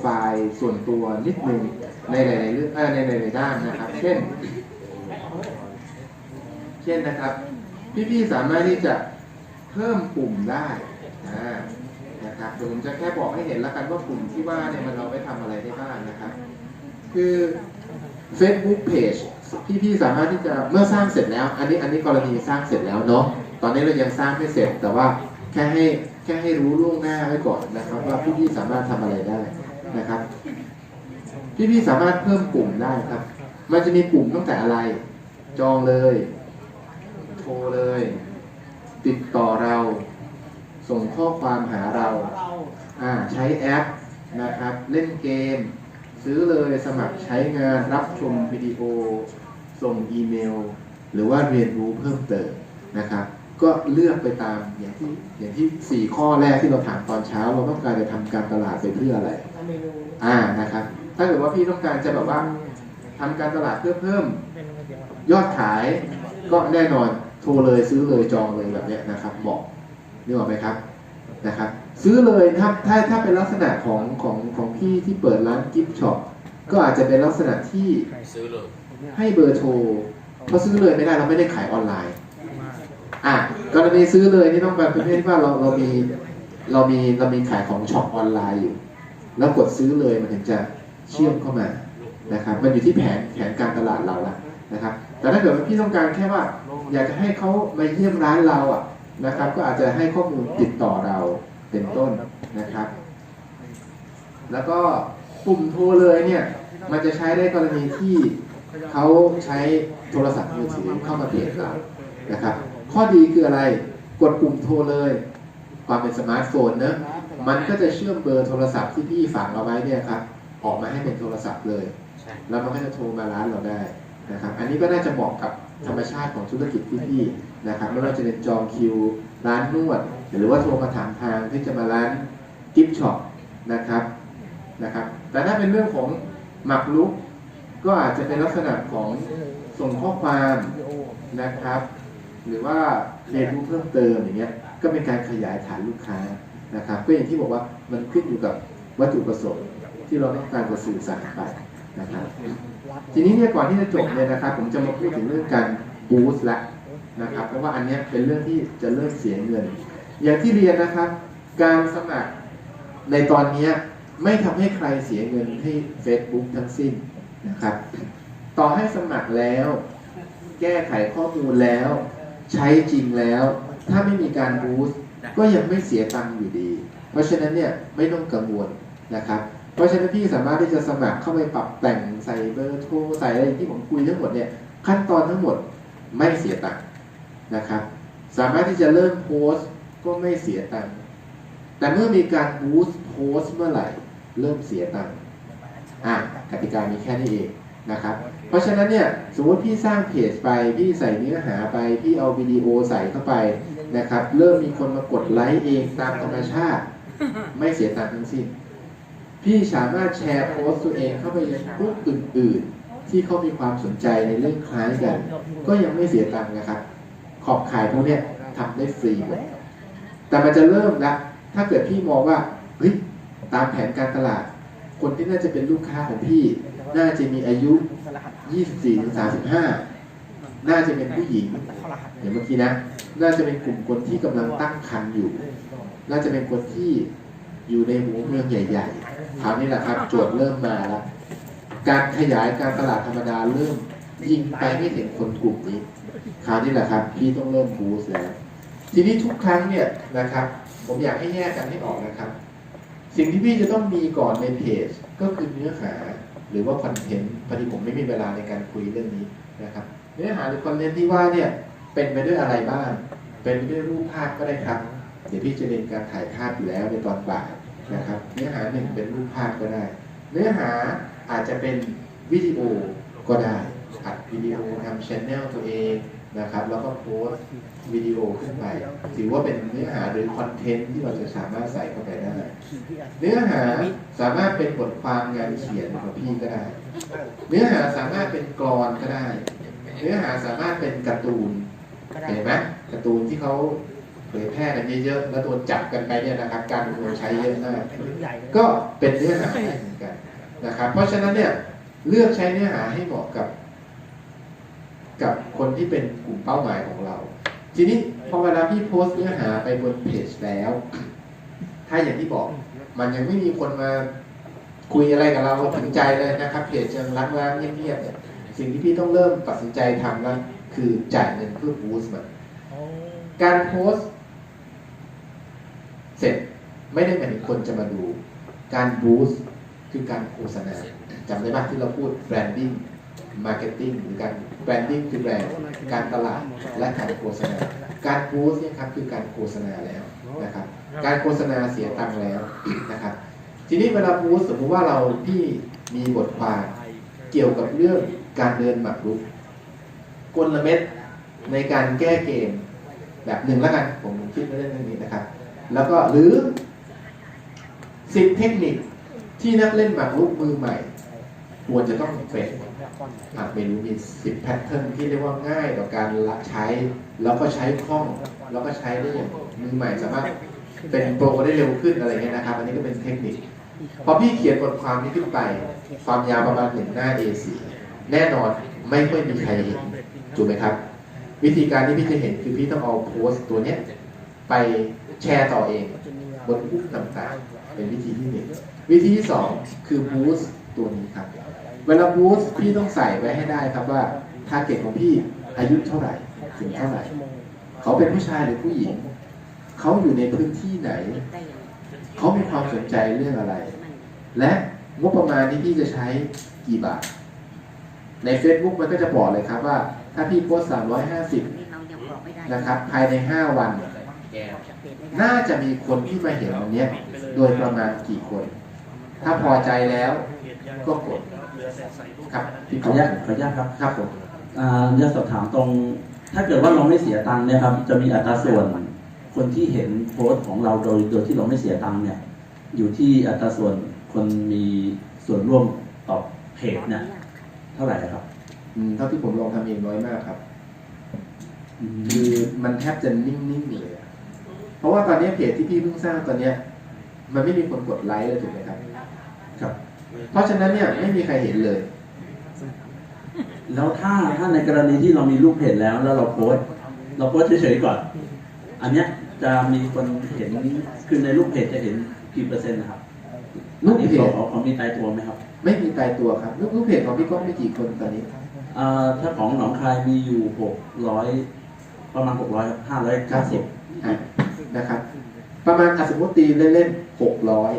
ไฟล์ส่วนตัวนิดนึงในหลายๆเรื่องในหลายๆด้านนะครับ เช่น เช่นนะครับ พี่ๆสามารถที่จะเพิ่มปุ่มได้นะครับเดี๋ยวผมจะแค่บอกให้เห็นแล้วกันว่าปุ่มที่ว่าเนี่ยมันเอาไปทำอะไรได้บ้างนะครับ คือ Facebook Page พี่ๆสามารถที่จะเมื่อสร้างเสร็จแล้ว อันนี้อันนี้กรณีสร้างเสร็จแล้วเนาะตอนนี้เรายังสร้างไม่เสร็จแต่ว่าแค่ให้แค่ให้รู้ล่วงหน้าไว้ก่อนนะครับ ว่าพี่ๆสามารถทำอะไรได้ นะครับพี่ๆสามารถเพิ่มปุ่มได้ครับ มันจะมีปุ่มตั้งแต่อะไร จองเลย โทรเลย ติดต่อเรา ส่งข้อความหาเราอ่าใช้แอปนะครับ เล่นเกม ซื้อเลยสมัครใช้งานรับชมวิดีโอ ส่งอีเมล หรือว่าเรียนรู้เพิ่มเติมนะครับก็เลือกไปตามอย่างที่อย่างที่สี่ข้อแรกที่เราถามตอนเช้า เราต้องการจะทำการตลาดไปเพื่ออะไร เมนูอ่านะครับ ถ้าเกิดว่าพี่ต้องการจะแบบว่าทำการตลาดเพื่อเพิ่มเป็นเดียวยอดขายก็แน่นอนโทรเลยซื้อเลยจองเลยแบบเนี้ยนะครับเหมาะนึกออกไหมครับนะครับ ซื้อเลยถ้าถ้าถ้าเป็นลักษณะของของของพี่ที่เปิดร้านกิฟต์ช็อปก็อาจจะเป็นลักษณะที่ซื้อเลยให้เบอร์โทรเพราะซื้อเลยไม่ได้เราไม่ได้ขายออนไลน์อะกรณีซื้อเลยนี่ต้องเป็นประเภทที่ว่าเราเรามีเรามีเรามีขายของช็อปออนไลน์อยู่ แล้วกดซื้อเลยมันถึงจะเชื่อมเข้ามานะครับ มันอยู่ที่แผนแผนการตลาดเราละนะครับ แต่ถ้าเกิดว่าพี่ต้องการแค่ว่า อยากจะให้เขามาเยี่ยมร้านเราอะนะครับ ก็อาจจะให้ข้อมูลติดต่อเราเป็นต้นนะครับ แล้วก็ปุ่มโทรเลยเนี่ยมันจะใช้ได้กรณีที่เขาใช้โทรศัพท์มือถือเข้ามาเพจเรานะครับ ข้อดีคืออะไร กดปุ่มโทรเลย ความเป็นสมาร์ทโฟนเนอะ มันก็จะเชื่อมเบอร์โทรศัพท์ที่พี่ฝังเอาไว้เนี่ยครับออกมาให้เป็นโทรศัพท์เลยใช่แล้วมันก็จะโทรมาร้านเราได้นะครับอันนี้ก็น่าจะเหมาะกับธรรมชาติของธุรกิจที่พี่นะครับไม่ว่าจะเป็นจองคิว ร้านนวด หรือว่าโทรมาถามทางที่จะมาร้านกิฟช็อปนะครับนะครับ แต่ถ้าเป็นเรื่องของหมักลุกก็อาจจะเป็นลักษณะของส่งข้อความวิดีโอนะครับ หรือว่าเรียนรู้เพิ่มเติมอย่างเงี้ยก็เป็นการขยายฐานลูกค้า นะครับก็อย่างที่บอกว่ามันขึ้นอยู่กับวัตถุประสงค์ที่เราต้องการจะสื่อสารไปนะครับทีนี้เนี่ยก่อนที่จะจบเนี่ยนะครับ ผมจะมาพูดถึงเรื่องการบูสต์ละนะครับเพราะว่าอันนี้เป็นเรื่องที่จะเริ่มเสียเงิน อย่างที่เรียนนะครับ การสมัครในตอนนี้ไม่ทำให้ใครเสียเงินให้ Facebook ทั้งสิ้นนะครับ ต่อให้สมัครแล้ว แก้ไขข้อมูลแล้ว ใช้จริงแล้ว ถ้าไม่มีการบูสต์ ก็ยังไม่เสียตังค์อยู่ดี เพราะฉะนั้นเนี่ยไม่ต้องกังวลนะครับ เพราะฉะนั้นพี่สามารถที่จะสมัครเข้าไปปรับแต่งใส่เบอร์โทรใส่อะไรที่ผมคุยทั้งหมดเนี่ยขั้นตอนทั้งหมดไม่เสียตังค์นะครับ สามารถที่จะเริ่มโพสต์ก็ไม่เสียตังค์แต่เมื่อมีการบูสต์โพสต์เมื่อไหร่เริ่มเสียตังค์อะกติกามีแค่นี้เองนะครับ เพราะฉะนั้นเนี่ยสมมติพี่สร้างเพจไป พี่ใส่เนื้อหาไป พี่เอาวิดีโอใส่เข้าไป นะครับ เริ่มมีคนมากดไลค์เองตามธรรมชาติ ไม่เสียตังค์ทั้งสิ้น พี่สามารถแชร์โพสต์ตัวเองเข้าไปยังกลุ่มอื่น ๆ ที่เขามีความสนใจในเรื่องคล้ายกัน ก็ยังไม่เสียตังค์นะครับ ขอบขายพวกเนี้ยทำได้ฟรีหมดแต่มันจะเริ่มละถ้าเกิดพี่มองว่าเฮ้ยตามแผนการตลาด คนที่น่าจะเป็นลูกค้าของพี่ น่าจะมีอายุ 24-35 น่าจะเป็นผู้หญิงเหัสอย่างเมื่อกี้นะ น่าจะเป็นกลุ่มคนที่กำลังตั้งครรภ์อยู่ น่าจะเป็นคนที่อยู่ในหัวเมืองใหญ่ๆคราวนี้แหละครับโจทย์เริ่มมาแล้ว การขยายการตลาดธรรมดาเริ่มยิงไปไม่ถึงคนกลุ่มนี้ คราวนี้แหละครับ พี่ต้องเริ่มบูสต์แล้ว ทีนี้ทุกครั้งเนี่ยนะครับ ผมอยากให้แยกกันให้ออกนะครับ สิ่งที่พี่จะต้องมีก่อนในเพจ ก็คือเนื้อหาหรือว่าคอนเทนต์พอดีผมไม่มีเวลาในการคุยเรื่องนี้นะครับ เนื้อหาหรือคอนเทนต์ที่ว่าเนี่ย เป็นไปด้วยอะไรบ้าง เป็นไปด้วยรูปภาพก็ได้ครับ เดี๋ยวพี่จะเรียนการถ่ายภาพอยู่แล้วในตอนบ่ายนะครับ เนื้อหาหนึ่งเป็นรูปภาพก็ได้ เนื้อหาอาจจะเป็นวิดีโอก็ได้ อัดวิดีโอทำชแนลตัวเองนะครับ แล้วก็โพสต์วิดีโอขึ้นไป ถือว่าเป็นเนื้อหาหรือคอนเทนต์ที่เราจะสามารถใส่เข้าไปได้ เนื้อหาสามารถเป็นบทความงานเขียนของพี่ก็ได้ เนื้อหาสามารถเป็นกรอนก็ได้ เนื้อหาสามารถเป็นการ์ตูน เห็นไหมการ์ตูนที่เขาเผยแพร่กันเยอะๆแล้วโดนจับกันไปเนี่ยนะครับ การเมืองใช้เยอะมากใหญ่เลยก็เป็นเนื้อหาได้เหมือนกันนะครับ เพราะฉะนั้นเนี่ยเลือกใช้เนื้อหาให้เหมาะกับ กับคนที่เป็นกลุ่มเป้าหมายของเรา ทีนี้พอเวลาพี่โพสต์เนื้อหาไปบนเพจแล้ว ถ้าอย่างที่บอก มันยังไม่มีคนมาคุยอะไรกับเราถึงใจเลยนะครับ เพจยังล้างๆเงียบๆเนี่ยสิ่งที่พี่ต้องเริ่มตัดสินใจทำแล้ว คือจ่ายเงินเพื่อบูสต์มันโอ้การโพสต์เสร็จไม่ได้หมายถึงคนจะมาดู การบูสต์คือการโฆษณาจำได้ไหมที่เราพูดแบรนดิ้งมาร์เก็ตติ้งหรือการแบรนดิ้งคือแบรนด์การตลาดและการโฆษณา การบูสต์เนี่ยครับคือการโฆษณาแล้วนะครับ การโฆษณาเสียตังค์แล้วนะครับ ทีนี้เวลาบูสต์สมมติว่าเราพี่มีบทความเกี่ยวกับเรื่องการเดินหมากรุก กลเม็ดในการแก้เกมแบบหนึ่งแล้วกันผมคิดเรื่องนี้นะครับ แล้วก็หรือสิบเทคนิคที่นักเล่นหมากรุกมือใหม่ ควรจะต้องเป็นอาจไม่รู้มีสิบแพทเทิร์นที่เรียกว่าง่ายต่อการละใช้ แล้วก็ใช้คล่องแล้วก็ใช้ได้อย่างมือใหม่สามารถเป็นโปรได้เร็วขึ้นอะไรเงี้ยนะครับ อันนี้ก็เป็นเทคนิคพอพี่เขียนบทความนี้ขึ้นไป ความยาวประมาณหนึ่งหน้า A4 แน่นอนไม่ค่อยมีใครเห็น ถูกไหมครับ วิธีการที่พี่จะเห็นคือพี่ต้องเอาโพสต์ตัวเนี้ยไปแชร์ต่อเอง บนกลุ่มต่างๆ เป็นวิธีที่หนึ่งวิธีที่สองคือบูสต์ตัวนี้ครับ เวลาบูสต์พี่ต้องใส่ไว้ให้ได้ครับว่าทาร์เก็ตของพี่อายุเท่าไหร่ถึงเท่าไหร่ เขาเป็นผู้ชายหรือผู้หญิง เขาอยู่ในพื้นที่ไหน เขามีความสนใจเรื่องอะไร และงบประมาณที่พี่จะใช้กี่บาท ใน Facebook มันก็จะบอกเลยครับว่า ถ้าพี่โพสต์350นะครับ ภายใน5วัน น่าจะมีคนที่มาเห็นวันเนี้ยโดยประมาณกี่คน ถ้าพอใจแล้วก็กดครับพี่ขออนุญาตขออนุญาตครับครับผมอ่าจะสอบถามตรง ถ้าเกิดว่าเราไม่เสียตังค์เนี่ยครับ จะมีอัตราส่วนคนที่เห็นโพสต์ของเราโดยโดยที่เราไม่เสียตังค์เนี่ย อยู่ที่อัตราส่วนคนมีส่วนร่วมต่อเพจเนี่ยเท่าไหร่ครับอืม เท่าที่ผมลองทำเองน้อยมากครับอืมคือมันแทบจะนิ่งๆเลยอะเพราะว่าตอนนี้เพจที่พี่เพิ่งสร้างตอนเนี้ย มันไม่มีคนกดไลค์เลยถูกไหมครับ ครับ เพราะฉะนั้นเนี่ยไม่มีใครเห็นเลย แล้วถ้าถ้าในกรณีที่เรามีรูปเพจแล้วแล้วเราโพสต์เราโพสต์เฉยๆก่อน อันเนี้ยจะมีคนเห็นคือในรูปเพจจะเห็นกี่เปอร์เซ็นต์นะครับรูปเพจของของมีตายตัวไหมครับ ไม่มีตายตัวครับรูปรูปเพจของพี่ก้องไม่กี่คนตอนนี้อ่า ถ้าของหนองคายมีอยู่หกร้อยประมาณหกร้อยห้าร้อยเก้าสิบนะครับ ประมาณอสมมติตีเล่นๆหกร้อย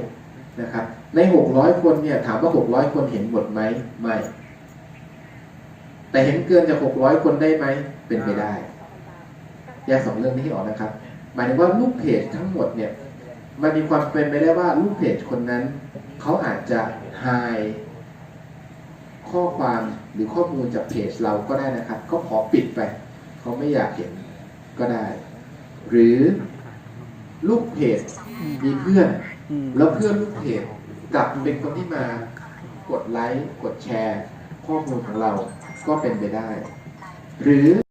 นะครับ ในหกร้อยคนเนี่ยถามว่าหกร้อยคนเห็นหมดไหมไม่ แต่เห็นเกินจากหกร้อยคนได้ไหมเป็นไปได้แยกสองเรื่องนี้ให้ออกนะครับ หมายถึงว่าลูกเพจทั้งหมดเนี่ย มันมีความเป็นไปได้ว่าลูกเพจคนนั้นเขาอาจจะหาย ข้อความหรือข้อมูลจากเพจเราก็ได้นะครับเขาขอปิดไป เขาไม่อยากเห็นก็ได้ หรือลูกเพจมีเพื่อน แล้วเพื่อนลูกเพจกลับเป็นคนที่มากดไลค์กดแชร์ ข้อมูลของเราก็เป็นไปได้ หรือ